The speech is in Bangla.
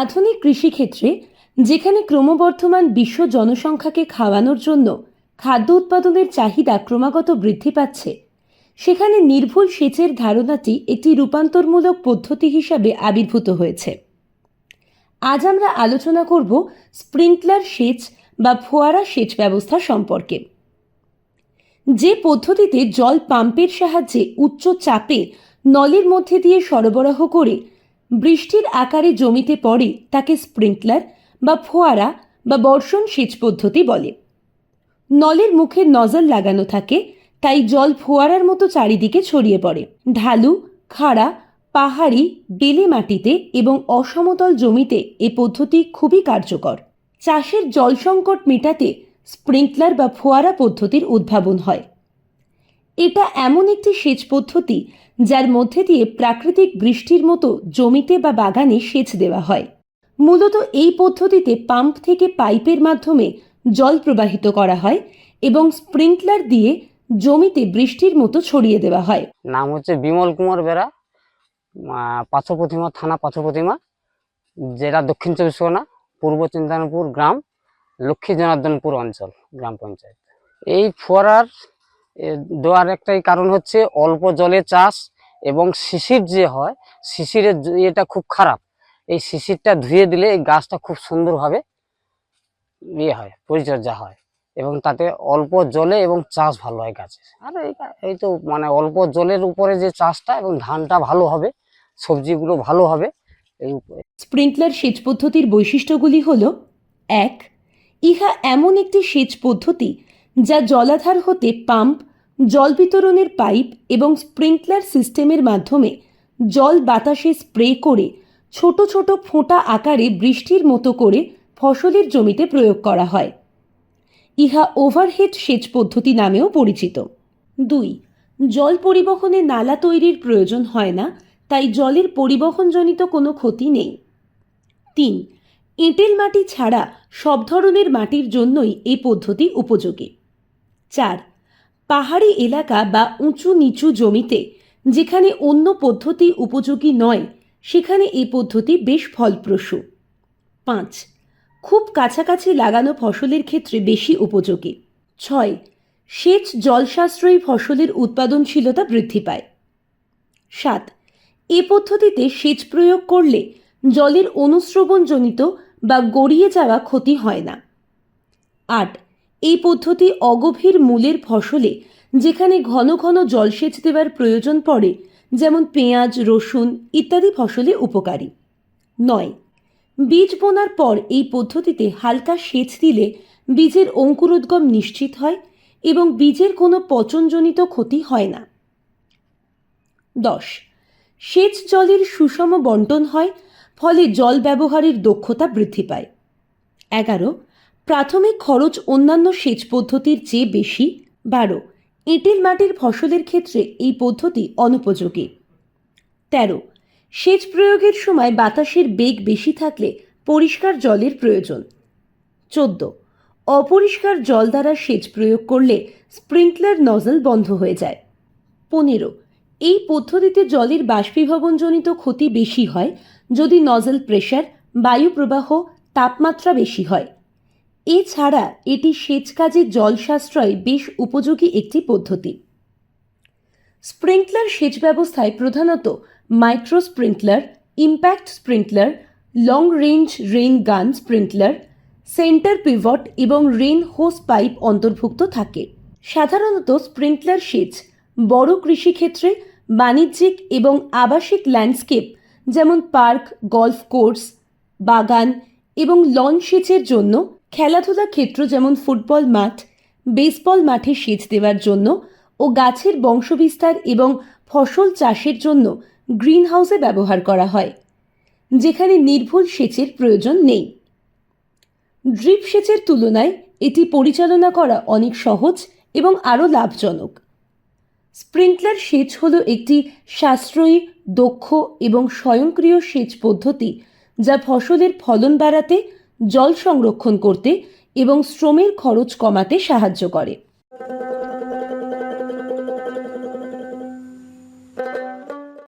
আধুনিক কৃষিক্ষেত্রে যেখানে ক্রমবর্ধমান বিশ্ব জনসংখ্যাকে খাওয়ানোর জন্য খাদ্য উৎপাদনের চাহিদা ক্রমাগত বৃদ্ধি পাচ্ছে সেখানে নির্ভুল সেচের ধারণাটি একটি রূপান্তরমূলক পদ্ধতি হিসাবে আবির্ভূত হয়েছে। আজ আমরা আলোচনা করব স্প্রিংকলার সেচ বা ফোয়ারা সেচ ব্যবস্থা সম্পর্কে। যে পদ্ধতিতে জল পাম্পের সাহায্যে উচ্চ চাপে নলের মধ্যে দিয়ে সরবরাহ করে বৃষ্টির আকারে জমিতে পড়ে তাকে স্প্রিংকলার বা ফোয়ারা বা বর্ষণ সেচ পদ্ধতি বলে। নলের মুখে নজল লাগানো থাকে তাই জল ফোয়ারার মতো চারিদিকে ছড়িয়ে পড়ে। ঢালু, খাড়া, পাহাড়ি, বেলে মাটিতে এবং অসমতল জমিতে এ পদ্ধতি খুবই কার্যকর। চাষের জল সংকট মেটাতে স্প্রিংকলার বা ফোয়ারা পদ্ধতির উদ্ভাবন হয়। এটা এমন একটি সেচ পদ্ধতি যার মধ্যে দিয়ে প্রাকৃতিক বৃষ্টির মতো জমিতে বা বাগানে সেচ দেওয়া হয়। মূলত এই পদ্ধতিতে পাম্প থেকে পাইপের মাধ্যমে জল প্রবাহিত করা হয় এবং স্প্রিংকলার দিয়ে জমিতে বৃষ্টির মতো ছড়িয়ে দেওয়া হয়। নাম হচ্ছে বিমল কুমার বেরা পাথর প্রতিমা থানা পাথর প্রতিমা জেলা দক্ষিণ চব্বিশ পরগনা, পূর্ব চিন্তানপুর গ্রাম, লক্ষ্মী জনার্দনপুর অঞ্চল, গ্রাম পঞ্চায়েত। এই ফোয়ারার দেওয়ার একটাই কারণ হচ্ছে অল্প জলে চাষ এবং শিশির যে হয়, শিশিরের ইয়েটা খুব খারাপ। এই শিশিরটা ধুয়ে দিলে এই গাছটা খুব সুন্দরভাবে ইয়ে হয়, পরিচর্যা হয়। এবং তাতে অল্প জলে এবং চাষ ভালো হয় গাছের আর এই তো মানে অল্প জলের উপরে যে চাষটা এবং ধানটা ভালো হবে, সবজিগুলো ভালো হবে, এই স্প্রিংকলার সেচ পদ্ধতির বৈশিষ্ট্যগুলি হল, এক, ইহা এমন একটি সেচ পদ্ধতি যা জলাধার হতে পাম্প, জল বিতরণের পাইপ এবং স্প্রিংকলার সিস্টেমের মাধ্যমে জল বাতাসে স্প্রে করে ছোট ছোট ফোঁটা আকারে বৃষ্টির মতো করে ফসলের জমিতে প্রয়োগ করা হয়। ইহা ওভারহেড সেচ পদ্ধতি নামেও পরিচিত। দুই, জল পরিবহনে নালা তৈরির প্রয়োজন হয় না, তাই জলের পরিবহনজনিত কোনো ক্ষতি নেই। তিন, এঁটেল মাটি ছাড়া সব ধরনের মাটির জন্যই এই পদ্ধতি উপযোগী। চার, পাহাড়ি এলাকা বা উঁচু নিচু জমিতে যেখানে অন্য পদ্ধতি উপযোগী নয়, সেখানে এই পদ্ধতি বেশ ফলপ্রসূ। পাঁচ খুব কাছাকাছি লাগানো ফসলের ক্ষেত্রে বেশি উপযোগী। ছয়, সেচ জল সাশ্রয়ী ফসলের উৎপাদনশীলতা বৃদ্ধি পায়। সাত, এ পদ্ধতিতে সেচ প্রয়োগ করলে জলের অনুশ্রবণজনিত বা গড়িয়ে যাওয়া ক্ষতি হয় না। আট, এই পদ্ধতি অগভীর মূলের ফসলে যেখানে ঘন ঘন জলসেচ দেওয়ার প্রয়োজন পড়ে, যেমন পেঁয়াজ, রসুন ইত্যাদি ফসলে উপকারী। নয় বীজ বোনার পর এই পদ্ধতিতে হালকা সেচ দিলে বীজের অঙ্কুরোদ্গম নিশ্চিত হয় এবং বীজের কোনো পচনজনিত ক্ষতি হয় না। দশ, সেচ জলের সুষম বন্টন হয়, ফলে জল ব্যবহারের দক্ষতা বৃদ্ধি পায়। এগারো, প্রাথমিক খরচ অন্যান্য সেচ পদ্ধতির চেয়ে বেশি, বারো, এঁটেল মাটির ফসলের ক্ষেত্রে এই পদ্ধতি অনুপযোগী। তেরো সেচ প্রয়োগের সময় বাতাসের বেগ বেশি থাকলে পরিষ্কার জলের প্রয়োজন। চোদ্দ। অপরিষ্কার জল দ্বারা সেচ প্রয়োগ করলে স্প্রিংকলার নজল বন্ধ হয়ে যায়। পনেরো। এই পদ্ধতিতে জলের বাষ্পীভবনজনিত ক্ষতি বেশি হয় যদি নজল প্রেশার বায়ু প্রবাহ, তাপমাত্রা বেশি হয়। এছাড়া এটি সেচ কাজে জল সাশ্রয় বেশ উপযোগী একটি পদ্ধতি। স্প্রিংকলার সেচ ব্যবস্থায় প্রধানত micro sprinkler impact sprinkler long range rain gun sprinkler centre pivot এবং রেন হোস পাইপ অন্তর্ভুক্ত থাকে। সাধারণত স্প্রিংকলার সেচ, বড় কৃষিক্ষেত্রে বাণিজ্যিক এবং আবাসিক ল্যান্ডস্কেপ, যেমন পার্ক, গলফ কোর্স, বাগান এবং লন সেচের জন্য, খেলাধুলা ক্ষেত্র যেমন ফুটবল মাঠ, বেসবল মাঠে সেচ দেওয়ার জন্য ও গাছের বংশবিস্তার এবং ফসল চাষের জন্য গ্রিনহাউসে ব্যবহার করা হয়, যেখানে নির্ভুল সেচের প্রয়োজন নেই। ড্রিপ সেচের তুলনায় এটি পরিচালনা করা অনেক সহজ এবং আরও লাভজনক। স্প্রিংকলার সেচ হল একটি সাশ্রয়ী, দক্ষ এবং স্বয়ংক্রিয় সেচ পদ্ধতি যা ফসলের ফলন বাড়াতে, জল সংরক্ষণ করতে এবং শ্রমের খরচ কমাতে সাহায্য করে।